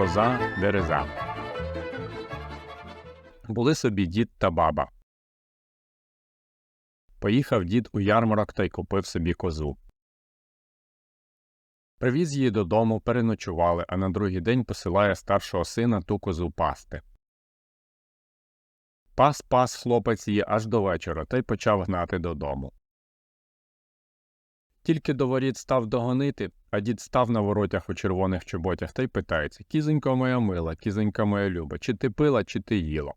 Коза дереза. Були собі дід та баба. Поїхав дід у ярмарок та й купив собі козу. Привіз її додому, переночували, а на другий день посилає старшого сина ту козу пасти. Пас пас хлопець її аж до вечора та й почав гнати додому. Тільки до воріт став догонити, а дід став на воротях у червоних чоботях та й питається Кізонько моя мила, кізонька моя люба, чи ти пила, чи ти їла?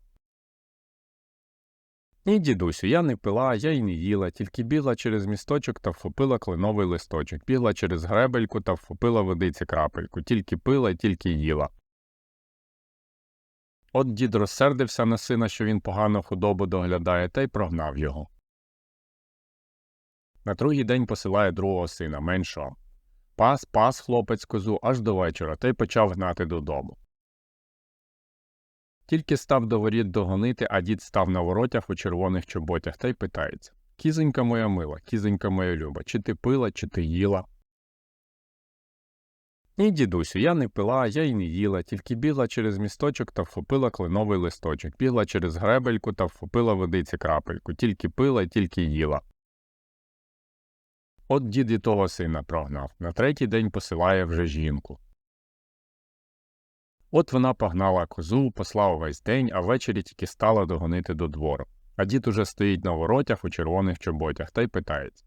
Ні, дідусю, я не пила, я й не їла, тільки бігла через місточок та вхопила кленовий листочок, бігла через гребельку та вхопила водиці крапельку, тільки пила, тільки їла. От дід розсердився на сина, що він погано худобу доглядає, та й прогнав його. На другий день посилає другого сина, меншого. Пас пас хлопець козу аж до вечора та й почав гнати додому. Тільки став до воріт догонити, а дід став на воротях у червоних чоботях та й питається Кізонька моя мила, кізонька моя люба, чи ти пила, чи ти їла? Ні, дідусю, я не пила, я й не їла, тільки бігла через місточок та вхопила кленовий листочок, бігла через гребельку та вхопила водиці крапельку, тільки пила, тільки їла. От дід і того сина прогнав, на третій день посилає вже жінку. От вона погнала козу, послав весь день, а ввечері тільки стала догонити до двору. А дід уже стоїть на воротях у червоних чоботях та й питається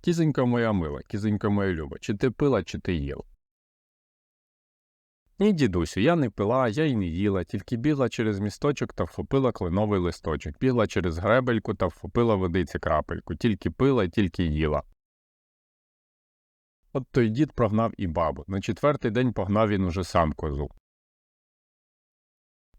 Кізонька моя мила, кізонька моя люба, чи ти пила, чи ти їла? Ні, дідусю, я не пила, я й не їла, тільки бігла через місточок та вхопила кленовий листочок, бігла через гребельку та вхопила водиці крапельку, тільки пила, тільки їла. От той дід прогнав і бабу. На четвертий день погнав він уже сам козу.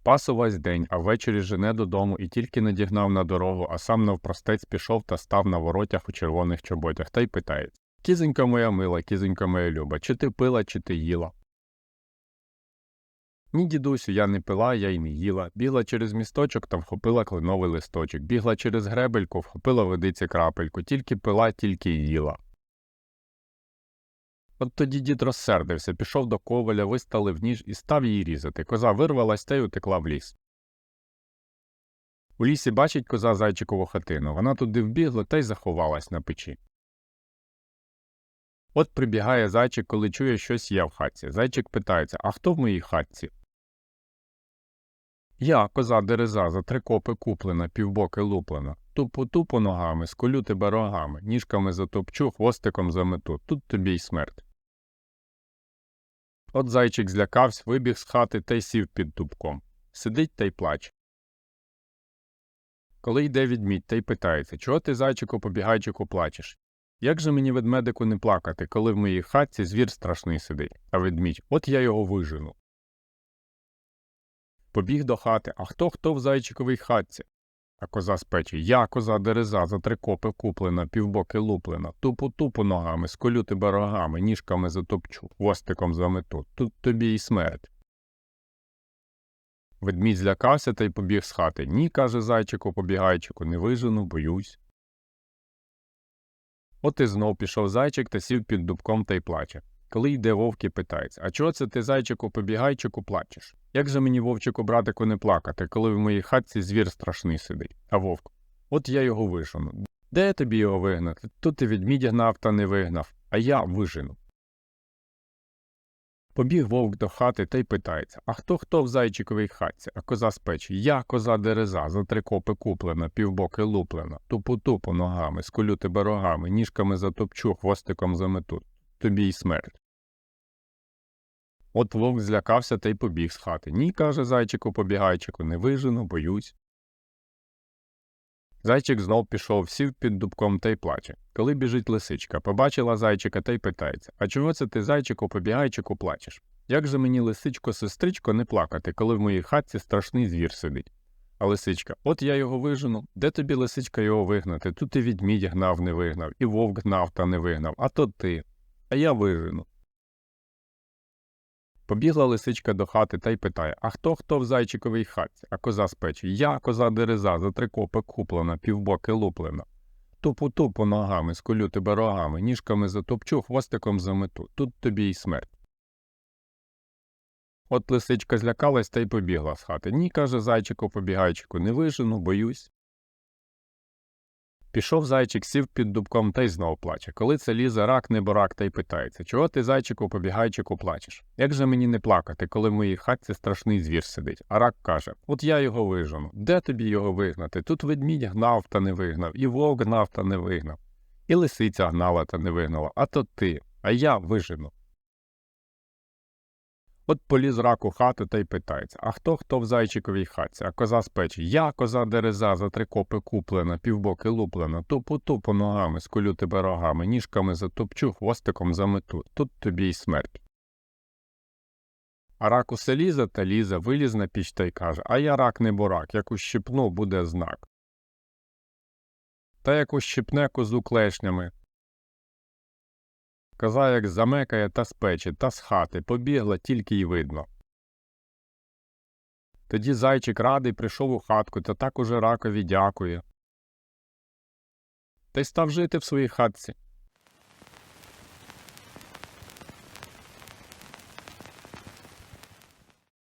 Пас увесь день, а ввечері жене додому і тільки надігнав на дорогу, а сам навпростець пішов та став на воротях у червоних чоботях та й питається Кізонька моя мила, кізонька моя люба, чи ти пила, чи ти їла? Ні, дідусю, я не пила, я й не їла. Бігла через місточок та вхопила кленовий листочок, бігла через гребельку, вхопила водиці крапельку, тільки пила, тільки й їла. От тоді дід розсердився, пішов до коваля, виставив ніж і став її різати. Коза вирвалась та й утекла в ліс. У лісі бачить коза зайчикову хатину. Вона туди вбігла та й заховалась на печі. От прибігає зайчик, коли чує, щось є в хатці. Зайчик питається А хто в моїй хатці? Я, коза дереза, за три копи куплена, півбоки луплена. Тупо тупо ногами, сколю тебе рогами, ніжками затопчу, хвостиком замету. Тут тобі й смерть. От зайчик злякався, вибіг з хати та й сів під дубком. Сидить та й плаче. Коли йде відмідь та й питається Чого ти, зайчику, побігайчику, плачеш? Як же мені ведмедику не плакати, коли в моїй хатці звір страшний сидить, а ведмідь, от я його вижену. Побіг до хати, а хто хто в зайчиковій хатці? Коза з печі Я, коза дереза, за три копи куплена, півбоки луплена, тупо тупо ногами, сколю тебе рогами, ніжками затопчу, хвостиком замету. Тут тобі й смерть. Ведмідь злякався та й побіг з хати. Ні, каже зайчику, побігайчику, не вижену, боюсь. От і знов пішов зайчик та сів під дубком та й плаче. Коли йде вовк і питається А чого це ти, зайчику, побігайчику, плачеш? Як же мені, вовчику, братику, не плакати, коли в моїй хатці звір страшний сидить, а вовк? От я його вижену. Де тобі його вигнати? Тут ти відмідь гнав та не вигнав, а я вижену. Побіг вовк до хати та й питається А хто хто в зайчиковій хатці, а коза з печі? Я, коза дереза, за три копи куплена, півбоки луплена, тупу тупу ногами, сколю тебе рогами, ніжками затопчу, хвостиком замету. Тобі й смерть. От вовк злякався та й побіг з хати. Ні, каже зайчику побігайчику, не вижену, боюсь. Зайчик знов пішов, сів під дубком та й плаче. Коли біжить лисичка, побачила зайчика та й питається А чого це ти, зайчику, побігайчику, плачеш? Як же мені, лисичко, сестричко, не плакати, коли в моїй хатці страшний звір сидить? А лисичка, от я його вижену. Де тобі, лисичка, його вигнати? Тут і відмідь гнав, не вигнав, і вовк гнав та не вигнав, а то ти. А я вижену. Побігла лисичка до хати та й питає А хто хто в зайчиковій хатці, а коза з печі? Я, коза дереза, за три копи куплена, півбоки луплена. Тупу тупу ногами, сколю тебе рогами, ніжками затопчу, хвостиком замету. Тут тобі й смерть. От лисичка злякалась та й побігла з хати. Ні, каже зайчику побігайчику, не вижену, боюсь. Пішов зайчик, сів під дубком та й знов плаче. Коли це лізе рак, не борак, та й питається Чого ти, зайчику, побігайчику, плачеш? Як же мені не плакати, коли в моїй хатці страшний звір сидить? А рак каже От я його вижену. Де тобі його вигнати? Тут ведмідь гнав та не вигнав, і вовк гнав та не вигнав, і лисиця гнала та не вигнала, а то ти, а я вижену. От поліз рак у хату та й питається А хто хто в зайчиковій хатці, а коза з? Я коза дереза, за три копи куплена, півбоки луплена, тупу тупу ногами, скулю тебе рогами, ніжками затопчу, хвостиком замету, тут тобі й смерть. А рак усе лізе та лізе, виліз на піч та й каже А я рак не бурак, як ущипну, буде знак. Та як ущипне козу клешнями, Коза як замекає та з печі, та з хати, побігла, тільки й видно. Тоді зайчик радий прийшов у хатку та так уже ракові дякує. Та й став жити в своїй хатці.